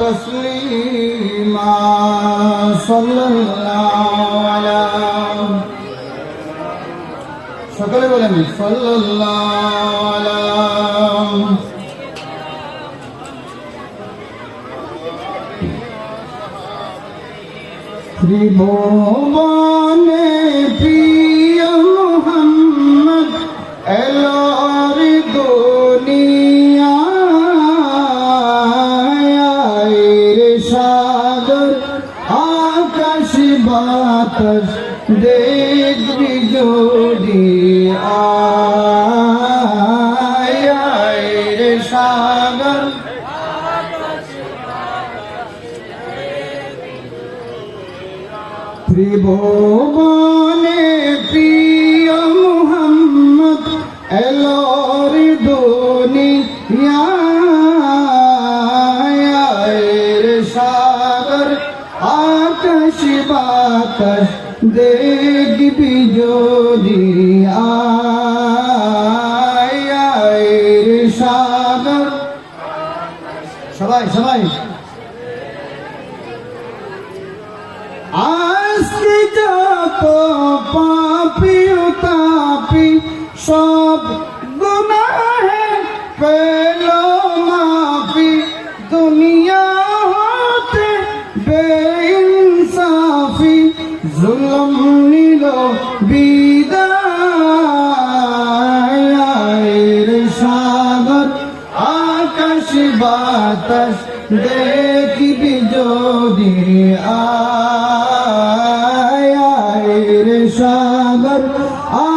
تسليما صلى الله على সকলে বলেন সাল্লাল্লাহু আলা ত্রিভুবনে প্রিয় বাতাস দেখবি যদি আয় রে সাগর। ত্রিভুবনে প্রিয় মোহাম্মদ এলোর দুনিয়ায় দেখবি যদি আয় সাগর। সবাই সবাই। আজকে যত পাপি তাপি সব গুনাহে পেল বাতাস দেখিবি যদি আয় সাগর,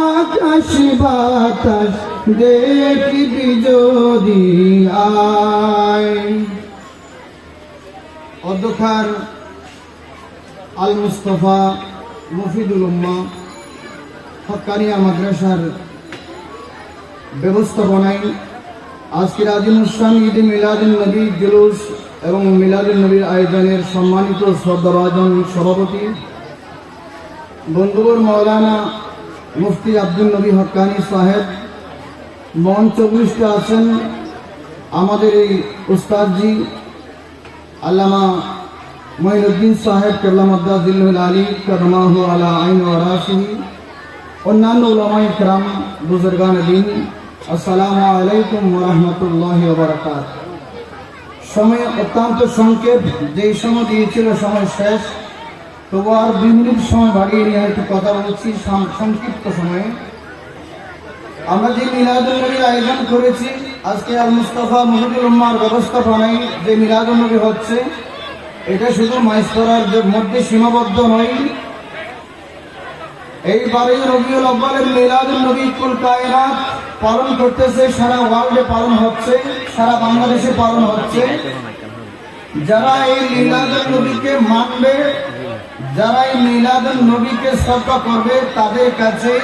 আকাশ, বাতাস, দেখিবি যদি আয়। অধ্যক্ষার আল মুস্তফা মফিদুল উম্মা হকানিয়া মাদ্রাসার ব্যবস্থাপনায় আজকের আজিমুসান ঈদে মিলাদুল নবী জুলুস এবং মিলাদুল নবীর আয়োজনের সম্মানিত শ্রদ্ধাভাজন সভাপতি, বন্ধুবর মৌলানা মুফতি আব্দুল নবী হকানি সাহেব, মঞ্চ উপবিষ্ট আছেন আমাদের এই উস্তাদজি আল্লামা মঈনুদ্দিন সাহেব কেবলামদ্দাজিল্লুল আলী করমাহ আলা আইন ওয়ারাসি অন্যান্য ওলামাই ইকরাম বুজুর্গান দিন আসসালামু আলাইকুম বারাকাত সময় অত্যন্ত সংক্ষেপ, যেই সময় দিয়েছিল সময় শেষ, তবু আর দুই মিনিট সময় বাড়িয়ে নিয়ে একটু কথা বলছি সংক্ষিপ্ত সময়ে। আমরা যে মিলাদুল্নবীর আয়োজন করেছি, আজকে আল মুস্তফা মহিদুল উম্মার ব্যবস্থাপনায় যে মিলাদুল্নবী হচ্ছে, এটা শুধু মাইস্তরার মধ্যে সীমাবদ্ধ নয়। এইবারে রবিউল আব্বালের মিলাদুল নবী কুল কায়নাত পালন করতেছে, সারা ওয়ার্ল্ডে পালন হচ্ছে, সারা বাংলাদেশে পালন হচ্ছে। যারা এই মিলাদুল নবীকে মানবে, যারা এই মিলাদুল নবীকে শ্রদ্ধা করবে, তাদের কাছেই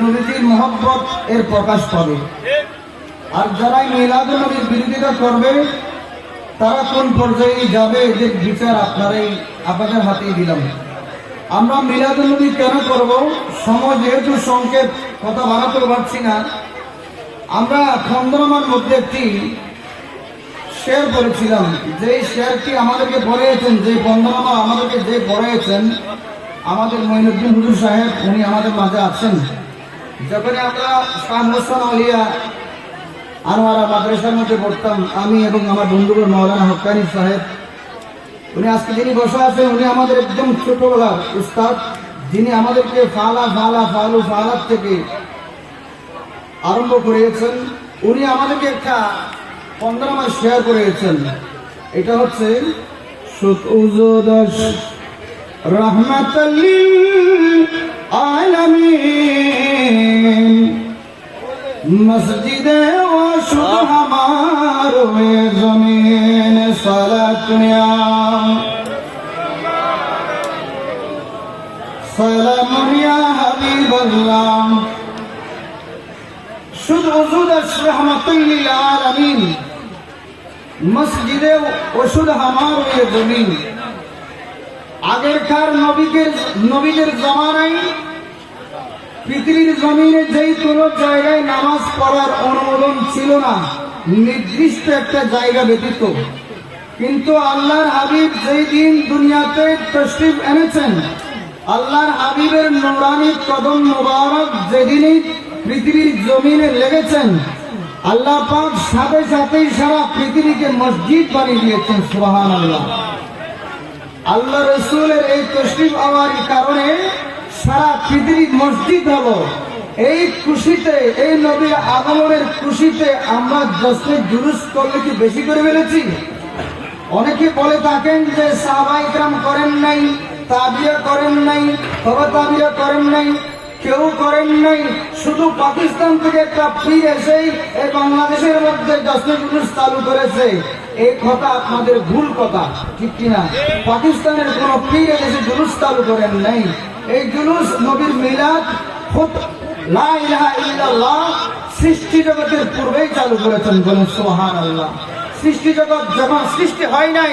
নবীজির মহব্বত এর প্রকাশ পাবে। আর যারা মিলাদুল নবীর বিরোধিতা করবে, তারা কোন পর্যায়ে যাবে, এদের বিচার আপনারাই আপনাদের হাতেই দিলাম। আমরা মিলাদুলনবী কেন করব? সময় যেহেতু সংকেত কথা বাড়াতে পারছি না। আমরা খন্দনামার মধ্যে একটি শেয়ার করেছিলাম। যে শেয়ারটি আমাদেরকে পড়িয়েছেন যে বন্দনামা আমাদেরকে যে পড়িয়েছেন, আমাদের মঈনুদ্দিন হুজুর সাহেব, উনি আমাদের মাঝে আছেন। যখন আমরা শাহ মোসান আলিয়া আনোয়ারা মাদ্রাসার মধ্যে পড়তাম, আমি এবং আমার বন্ধুগুলো মৌলানা হক্কানি সাহেব, উনি আজকে যিনি বসে আছেন, উনি আমাদের একদম ছোটবেলার উস্তাদ। যিনি আমাদেরকে ফালা ফালা, ফালু ফালার থেকে আরম্ভ করিয়েছেন। উনি আমাদেরকে একটা পনেরো মাস শেয়ার করিয়েছেন। এটা হচ্ছে সুদশ রহমতল্লিল মসজিদে ও শুধু আমার জমিন সালাত নবীকে নবীদের জমানায় পৃথিবীর জমিনে যেই কোনো জায়গায় নামাজ পড়ার অনুমোদন ছিল না, নির্দিষ্ট একটা জায়গা ব্যতীত। কিন্তু আল্লাহর হাবিব যেই দিন দুনিয়াতে তশরিফ এনেছেন আল্লাহর হাবিবের নোরানি কদম মোবারক যেদিনই পৃথিবীর জমিনে লেগেছেন, আল্লাহ পাক সাথে সাথেই সারা পৃথিবীকে মসজিদ বানিয়ে দিয়েছেন সুবাহান আল্লাহ আল্লাহ রসুলের এই তশরিফ আওয়ার কারণে সারা পৃথিবী মসজিদ হলো। এই খুশিতে, এই নবীর আগমনের খুশিতে আমরা জশ্নে জুলুস করলে কি বেশি করে ফেলেছি? অনেকে বলে থাকেন যে সাহবাইকরাম করেন নাই। বাংলাদেশের মধ্যে চালু করেছে। এই কথা আপনাদের ভুল কথা, ঠিক কিনা? পাকিস্তানের জুলুস চালু করেন নাই। এই জুলুস নবীর মিলাদ সৃষ্টি জগতের পূর্বেই চালু করেছেন সৃষ্টি জগৎ যখন সৃষ্টি হয় নাই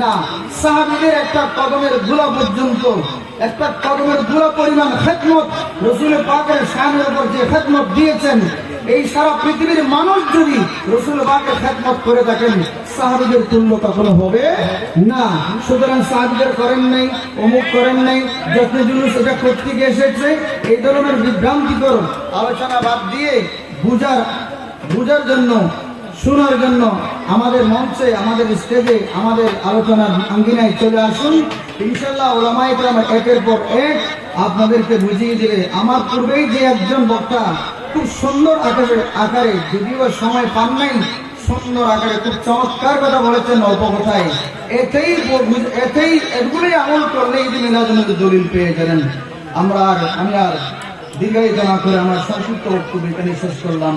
না, সাহাবিদের একটা কদমের ধুলা পর্যন্ত, একটা কদমের ধুলা পরিমাণ, খেদমত রসুলের পাকের শানের উপর যে খেদমত দিয়েছেন, এই সারা পৃথিবীর মানুষ যদি রসুল পাকের খেদমত করে থাকেন, সাহাবিদের তুল্য কখনো হবে না। সুতরাং সাহাবিদের করেন নাই, অমুক করেন নাই যত জুলুস এটা করতে গিয়ে এসেছে, এই ধরনের বিভ্রান্তিকর আলোচনা বাদ দিয়ে বুঝার বুঝার জন্য শোনার জন্য আমাদের মঞ্চে, আমাদের স্টেজে আমাদের আলোচনার আঙ্গিনায় চলে আসুন। ইনশাল্লাহ ওলামাই আমার একের পর এক আপনাদেরকে বুঝিয়ে দিলে আমার পূর্বেই যে একজন বক্তা খুব সুন্দর আকারে আকারে, যদিও সময় পান নাই, সুন্দর আকারে খুব চমৎকার কথা বলেছেন অল্প কথায়। এতেই এতেই এগুলোই আমল করলেই তিনি মিলাদুল দলিল পেয়ে যাবেন। আমরা আর আমি আর দীর্ঘায়িত না করে আমার সংক্ষিপ্ত বক্তব্য এখানে শেষ করলাম।